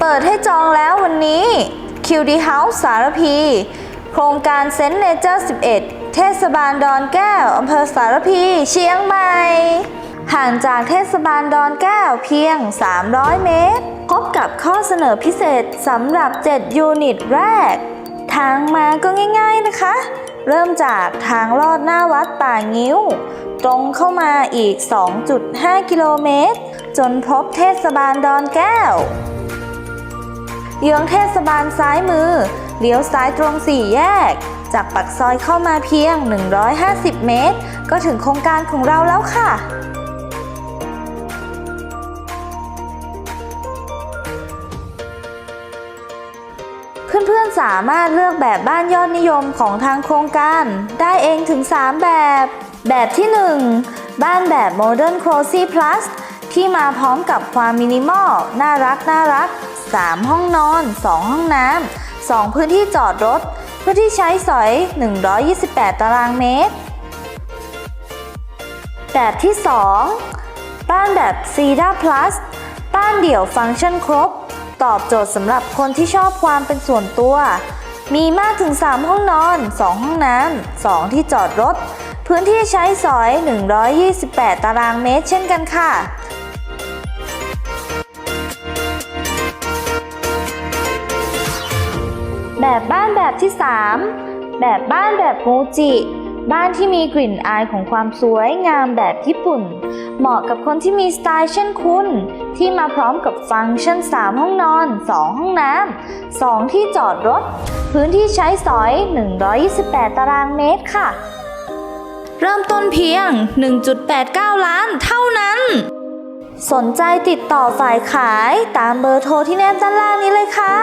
เปิดให้จองแล้ววันนี้ QD House สารพี โครงการเซนเนเจอร์ 11 เทศบาลดอนแก้ว อำเภอสารพี เชียงใหม่ ห่างจากเทศบาลดอนแก้วเพียง 300 เมตร พบกับข้อเสนอพิเศษสำหรับ 7 ยูนิตแรก ทางมาก็ง่าย ๆนะคะ เริ่มจากทางลอดหน้าวัดป่างิ้ว ตรงเข้ามาอีก 2.5 กิโลเมตร จนพบเทศบาลดอนแก้ว เยื้องเทศบาลซ้ายมือ เลี้ยวซ้ายตรงสี่แยก จากปักซอยเข้ามาเพียง 150 เมตร ก็ถึงโครงการของเราแล้วค่ะเพื่อนๆสามารถเลือกแบบบ้านยอดนิยมของทางโครงการ ได้เองถึง 3 แบบ แบบที่ 1 บ้านแบบ Modern Cozy Plus ที่มาพร้อมกับความมินิมอล น่ารักน่ารัก 3 ห้องนอน 2 ห้องน้ำ 2 พื้นที่จอดรถ พื้นที่ใช้สอย 128 ตารางเมตร แบบที่ 2 บ้านแบบ c e d a r Plus บ้านเดี่ยวฟังก์ชันครบ ตอบโจทย์สำหรับคนที่ชอบความเป็นส่วนตัว มีมากถึง 3 ห้องนอน 2 ห้องน้ำ 2 ที่จอดรถ พื้นที่ใช้สอย 128 ตารางเมตร เช่นกันค่ะ แบบบ้านแบบที่ 3 แบบบ้านแบบมูจิ บ้านที่มีกลิ่นอายของความสวยงามแบบญี่ปุ่น เหมาะกับคนที่มีสไตล์เช่นคุณ ที่มาพร้อมกับฟังก์ชัน 3 ห้องนอน 2 ห้องน้ำ 2 ที่จอดรถ พื้นที่ใช้สอย 128 ตารางเมตรค่ะ เริ่มต้นเพียง 1.89 ล้านเท่านั้นสนใจติดต่อฝ่ายขายตามเบอร์โทรที่แนบด้านล่างนี้เลยค่ะ